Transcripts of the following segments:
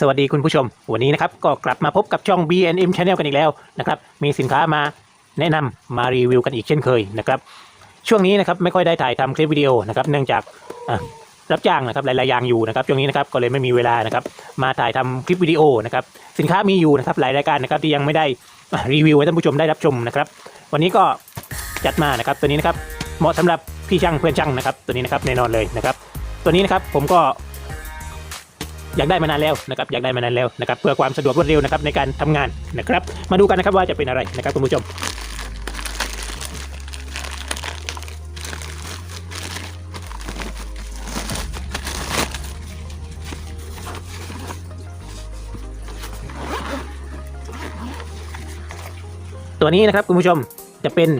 สวัสดีคุณผู้ชม วันนี้นะครับก็กลับมาพบกับช่อง BNM Channel กันอีกแล้วนะครับมีสินค้ามาแนะนำมารีวิวกันอีกเช่นเคยนะครับช่วงนี้นะครับไม่ค่อยได้ถ่ายทำคลิปวิดีโอนะครับเนื่องจากรับจ้างนะครับหลายๆอย่างอยู่นะครับช่วงนี้นะครับก็เลยไม่มีเวลานะครับมาถ่ายทำคลิปวิดีโอนะครับสินค้ามีอยู่นะครับหลายรายการนะครับที่ยังไม่ได้รีวิวให้ท่านผู้ชมได้รับชมนะครับวันนี้ก็จัดมานะครับตัวนี้นะครับเหมาะสำหรับพี่ช่างเพื่อนช่างนะครับตัวนี้นะครับแน่นอนเลยนะครับตัวนี้นะครับผมก็ อยากได้มานานแล้วนะครับอยากได้มานานแล้วนะครับเพื่อความสะดวกรวดเร็วนะครับในการทำงานนะครับ มาดูกันนะครับว่าจะเป็นอะไรนะครับคุณผู้ชมตัวนี้นะครับคุณผู้ชมจะเป็น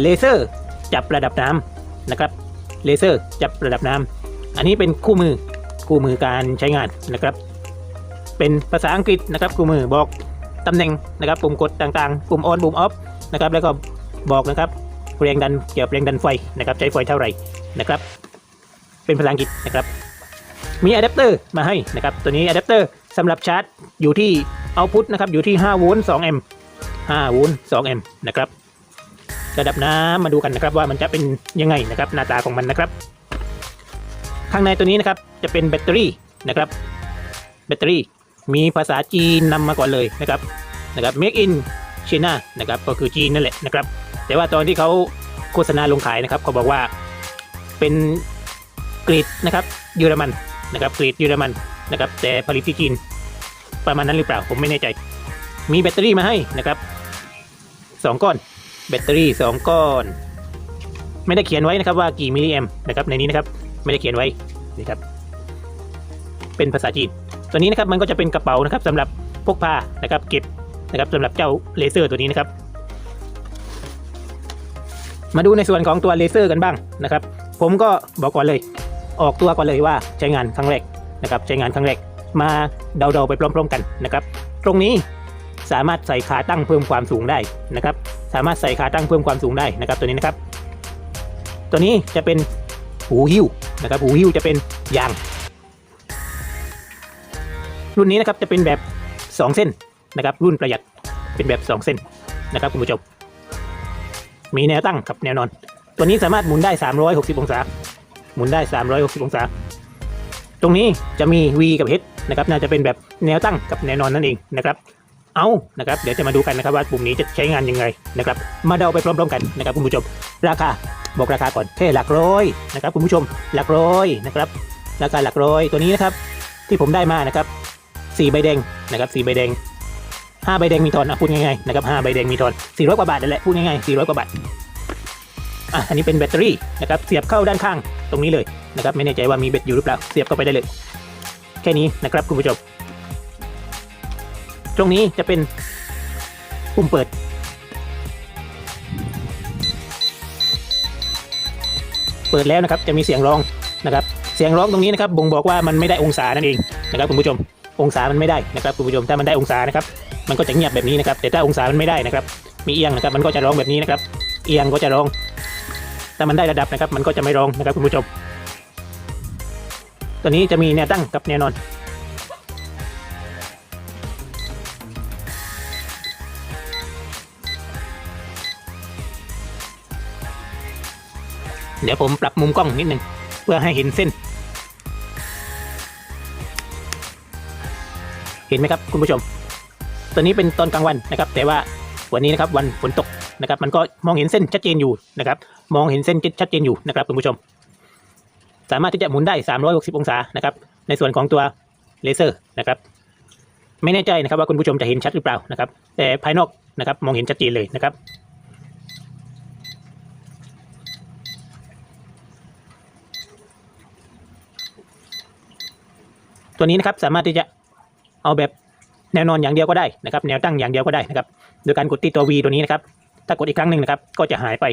เลเซอร์จับระดับน้ำนะครับเลเซอร์จับระดับน้ำอันนี้เป็นคู่มือ คู่มือการใช้งานนะครับ เป็นภาษาอังกฤษนะครับคู่มือบอกตำแหน่งนะครับปุ่มกดต่างๆ ปุ่มออนปุ่มออฟนะครับแล้วก็บอกนะครับแรงดันเกี่ยวกับแรงดันไฟนะครับใช้ไฟเท่าไหร่นะครับ เป็นภาษาอังกฤษนะครับ มีอะแดปเตอร์มาให้นะครับตัวนี้อะแดปเตอร์สำหรับชาร์จอยู่ที่เอาพุทนะครับอยู่ที่5โวลต์2แอมป์5โวลต์2แอมป์นะครับระดับน้ำมาดูกันนะครับว่ามันจะเป็นยังไงนะครับหน้าตาของมันนะครับ ข้างในตัวนี้นะครับจะเป็นแบตเตอรี่นะครับแบตเตอรี่มีภาษาจีนนำมาก่อนเลยนะครับนะครับ make in China นะครับก็คือจีนนั่นแหละนะครับ แต่ว่าตอนที่เขาโฆษณาลงขายนะครับเขาบอกว่าเป็นกรีดนะครับเยอรมันนะครับกรีดเยอรมันนะครับแต่ผลิตที่จีนประมาณนั้นหรือเปล่าผมไม่แน่ใจ มีแบตเตอรี่มาให้นะครับสองก้อนแบตเตอรี่สองก้อน ไม่ได้เขียนไว้นะครับว่ากี่มิลลิแอมนะครับในนี้นะครับ ไม่ได้เขียนไว้นี่ครับ เป็นภาษาจีน ตัวนี้นะครับมันก็จะเป็นกระเป๋านะครับสำหรับพกพานะครับ เก็บนะครับสำหรับเจ้าเลเซอร์ตัวนี้นะครับ มาดูในส่วนของตัวเลเซอร์กันบ้างนะครับ ผมก็บอกก่อนเลย ออกตัวก่อนเลยว่าใช้งานครั้งแรกนะครับ ใช้งานครั้งแรกมาเดาๆไปพร้อม ๆ กันนะครับ ตรงนี้สามารถใส่ขาตั้งเพิ่มความสูงได้นะครับ สามารถใส่ขาตั้งเพิ่มความสูงได้นะครับ ตัวนี้นะครับ ตัวนี้จะเป็น หูหิ้วนะครับหูหิ้วจะเป็นยาง รุ่นนี้นะครับจะเป็นแบบ 2 เส้นนะครับ รุ่นประหยัดเป็นแบบ 2 เส้นนะครับคุณผู้ชมมีแนวตั้งกับแนวนอน ตัวนี้สามารถหมุนได้ 360 องศา หมุนได้ 360 องศา ตรงนี้จะมี V กับ H นะครับ น่าจะเป็นแบบแนวตั้งกับแนวนอนนั่นเองนะครับ เอานะครับเดี๋ยวจะมาดูกันนะครับว่าปุ่มนี้จะใช้งานยังไงนะครับมาเดาไปพร้อมๆกันนะครับคุณผู้ชม ราคาบอกราคาก่อนแค่หลักร้อยนะครับคุณผู้ชมหลักร้อยนะครับราคาหลักร้อยตัวนี้นะครับที่ผมได้มานะครับสี่ใบแดงนะครับสี่ใบแดงห้าใบแดงมีทอนอะพูดง่ายๆนะครับห้าใบแดงมีทอนสี่ร้อยกว่าบาทนั่นแหละพูดง่ายๆสี่ร้อยกว่าบาทอะอันนี้เป็นแบตเตอรี่นะครับเสียบเข้าด้านข้างตรงนี้เลยนะครับไม่แน่ใจว่ามีเบ็ดอยู่หรือเปล่าเสียบเข้าไปได้เลย แค่นี้นะครับคุณผู้ชม ตรงนี้จะเป็นปุ่มเปิด เปิดแล้วนะครับจะมีเสียงร้องนะครับ เสียงร้องตรงนี้นะครับบ่งบอกว่ามันไม่ได้องศานั่นเองนะครับคุณผู้ชม องศามันไม่ได้นะครับคุณผู้ชมถ้ามันได้องศานะครับ มันก็จะเงียบแบบนี้นะครับ แต่ถ้าองศามันไม่ได้นะครับ มีเอียงนะครับ มันก็จะร้องแบบนี้นะครับ เอียงก็จะร้องถ้ามันได้ระดับนะครับ มันก็จะไม่ร้องนะครับคุณผู้ชม ตัวนี้จะมีแนวตั้งกับแนวนอน เดี๋ยวผมปรับมุมกล้องนิดหนึ่งเพื่อให้เห็นเส้น เห็นไหมครับคุณผู้ชมตัวนี้เป็นตอนกลางวันนะครับ แต่ว่าวันนี้นะครับวันฝนตกนะครับ มันก็มองเห็นเส้นชัดเจนอยู่นะครับ มองเห็นเส้นชัดเจนอยู่นะครับคุณผู้ชม สามารถที่จะหมุนได้ 360 องศานะครับ ในส่วนของตัวเลเซอร์นะครับไม่แน่ใจนะครับว่าคุณผู้ชมจะเห็นชัดหรือเปล่านะครับ แต่ภายนอกนะครับมองเห็นชัดเจนเลยนะครับ ตัวนี้นะครับสามารถที่จะเอาแบบแนวนอนอย่างเดียวก็ได้นะครับ แนวตั้งอย่างเดียวก็ได้นะครับ โดยการกดที่ตัว V ตัวนี้นะครับ ถ้ากดอีกครั้งหนึ่งนะครับ ก็จะหายไป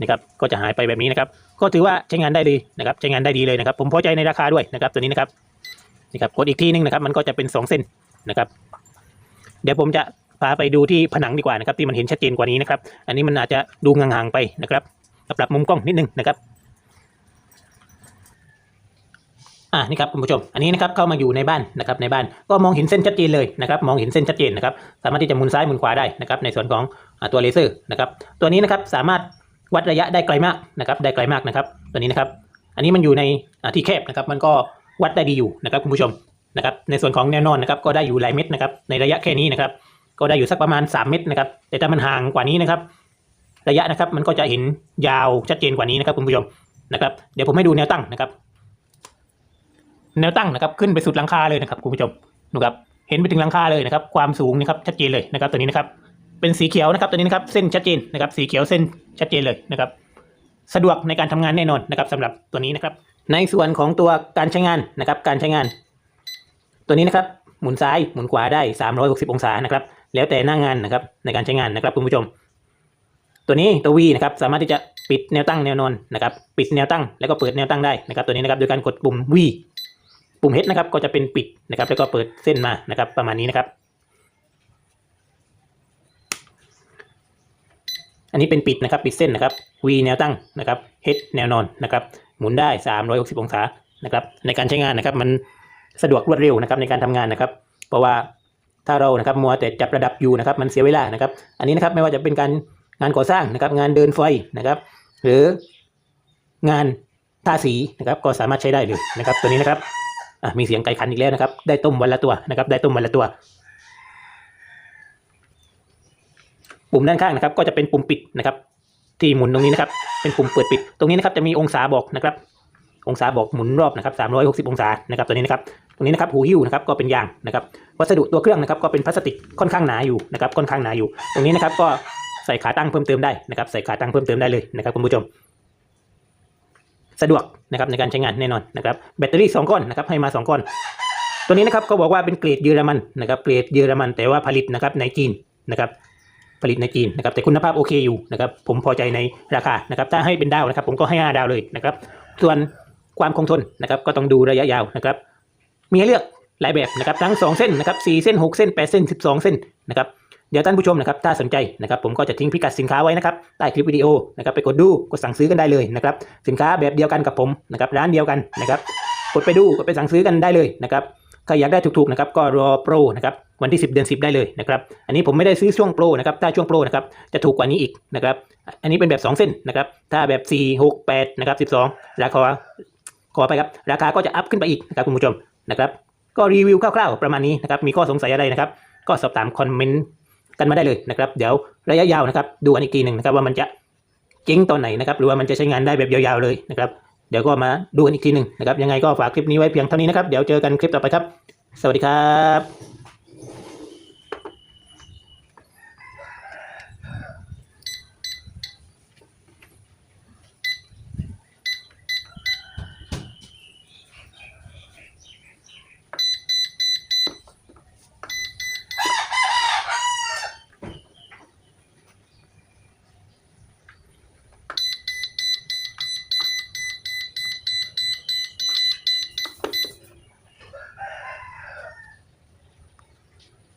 นะครับ ก็จะหายไปแบบนี้นะครับ ก็ถือว่าใช้งานได้ดีนะครับ ใช้งานได้ดีเลยนะครับ ผมพอใจในราคาด้วยนะครับ ตัวนี้นะครับนี่ครับกดอีกทีนึงนะครับ มันก็จะเป็นสองเส้นนะครับ เดี๋ยวผมจะพาไปดูที่ผนังดีกว่านะครับ ที่มันเห็นชัดเจนกว่านี้นะครับ อันนี้มันอาจจะดูห่างๆไปนะครับปรับมุมกล้องนิดนึงนะครับ อ่านี่ครับคุณผู้ชม อันนี้นะครับเข้ามาอยู่ในบ้านนะครับในบ้านก็มองเห็นเส้นชัดเจนเลยนะครับมองเห็นเส้นชัดเจนนะครับสามารถที่จะหมุนซ้ายหมุนขวาได้นะครับในส่วนของตัวเลเซอร์นะครับตัวนี้นะครับสามารถวัดระยะได้ไกลมากนะครับได้ไกลมากนะครับตัวนี้นะครับ อันนี้มันอยู่ในที่แคบนะครับมันก็วัดได้ดีอยู่นะครับคุณผู้ชมนะครับในส่วนของแนวนอนนะครับก็ได้อยู่หลายเม็ดนะครับในระยะแค่นี้นะครับก็ได้อยู่สักประมาณ 3 เม็ดนะครับแต่ถ้ามันห่างกว่านี้นะครับระยะนะครับมันก็จะเห็นยาวชัดเจนกว่านี้นะครับคุณผู้ชมนะครับเดี๋ยวผมให้ดูแนวตั้งนะครับ แนวตั้งนะครับขึ้นไปสุดหลังคาเลยนะครับคุณผู้ชมดูครับเห็นไปถึงหลังคาเลยนะครับ ความสูงนะครับชัดเจนเลยนะครับตัวนี้นะครับ เป็นสีเขียวนะครับตัวนี้นะครับเส้นชัดเจนนะครับ สีเขียวเส้นชัดเจนเลยนะครับ สะดวกในการทำงานแน่นอนนะครับสำหรับตัวนี้นะครับ ในส่วนของตัวการใช้งานนะครับ การใช้งาน ตัวนี้นะครับหมุนซ้ายหมุนขวาได้ 360 องศานะครับ แล้วแต่หน้างานนะครับในการใช้งานนะครับคุณผู้ชม ตัวนี้ตัว V นะครับสามารถที่จะปิดแนวตั้งแนวนอนนะครับ ปิดแนวตั้งแล้วก็เปิดแนวตั้งได้นะครับ ตัวนี้นะครับโดยการกดปุ่ม V ปุ่ม H นะครับก็จะเป็นปิดนะครับ แล้วก็เปิดเส้นมานะครับ ประมาณนี้นะครับ อันนี้เป็นปิดนะครับ ปิดเส้นนะครับ V แนวตั้งนะครับ H แนวนอนนะครับ หมุนได้ 360 องศานะครับ ในการใช้งานนะครับ มันสะดวกรวดเร็วนะครับในการทำงานนะครับ เพราะว่าถ้าเรานะครับมัวแต่จับระดับอยู่นะครับ มันเสียเวลานะครับ อันนี้นะครับไม่ว่าจะเป็นการงานก่อสร้างนะครับ งานเดินไฟนะครับ หรืองานทาสีนะครับ ก็สามารถใช้ได้เลยนะครับ ตัวนี้นะครับ มีเสียงไก่ขันอีกแล้วนะครับ ได้ต้มวันละตัวนะครับ ได้ต้มวันละตัว ปุ่มด้านข้างนะครับ ก็จะเป็นปุ่มปิดนะครับ ที่หมุนตรงนี้นะครับ เป็นปุ่มเปิดปิด ตรงนี้นะครับจะมีองศาบอกนะครับ องศาบอกหมุนรอบนะครับ360 องศานะครับ ตัวนี้นะครับ ตรงนี้นะครับหูหิ้วนะครับก็เป็นยางนะครับ วัสดุตัวเครื่องนะครับ ก็เป็นพลาสติกค่อนข้างหนาอยู่นะครับ ค่อนข้างหนาอยู่ ตรงนี้นะครับก็ใส่ขาตั้งเพิ่มเติมได้นะครับ ใส่ขาตั้งเพิ่มเติมได้เลยนะครับคุณผู้ชม สะดวกนะครับในการใช้งานแน่นอนนะครับแบตเตอรี่สองก้อนนะครับให้มาสองก้อน ตัวนี้นะครับก็บอกว่าเป็นเกรดเยอรมันนะครับเกรดเยอรมันแต่ว่าผลิตนะครับในจีนนะครับผลิตในจีนนะครับแต่คุณภาพโอเคอยู่นะครับผมพอใจในราคานะครับถ้าให้เป็นดาวนะครับผมก็ให้ห้าดาวเลยนะครับส่วนความคงทนนะครับก็ต้องดูระยะยาวนะครับมีให้เลือกหลายแบบนะครับทั้ง 2 เส้นนะครับ4เส้น 6 เส้น 8 เส้น 12 เส้นนะครับเดี๋ยวท่านผู้ชมนะครับถ้าสนใจนะครับผมก็จะทิ้งพิกัดสินค้าไว้นะครับใต้คลิปวิดีโอนะครับไปกดดูกดสั่งซื้อกันได้เลยนะครับสินค้าแบบเดียวกันกับผมนะครับร้านเดียวกันนะครับกดไปดูกดไปสั่งซื้อกันได้เลยนะครับใครอยากได้ถูกๆนะครับก็รอโปรนะครับวันที่ 10 เดือน 10 ได้เลยนะครับอันนี้ผมไม่ได้ซื้อช่วงโปรนะครับถ้าช่วงโปรนะครับจะถูกกว่านี้อีกนะครับอันนี้เป็นแบบ 2 เส้นนะครับถ้าแบบ 4 6 8นะครับ12 ราคาขอไปครับราคาก็จะอัพขึ้นไปอีกนะครับคุณผู้ชมนะครับก็รีวิวคร่าวๆประมาณนี้นะครับมีข้อสงสัยอะไรนะครับก็สอบถามคอมเมนต์ กันมาได้เลยนะครับ เดี๋ยวระยะยาวนะครับ ดูอันอีกทีหนึ่งนะครับว่ามันจะเจ๊งตอนไหนนะครับ หรือว่ามันจะใช้งานได้แบบยาวๆเลยนะครับ เดี๋ยวก็มาดูกันอีกทีหนึ่งนะครับ ยังไงก็ฝากคลิปนี้ไว้เพียงเท่านี้นะครับ เดี๋ยวเจอกันคลิปต่อไปครับ สวัสดีครับ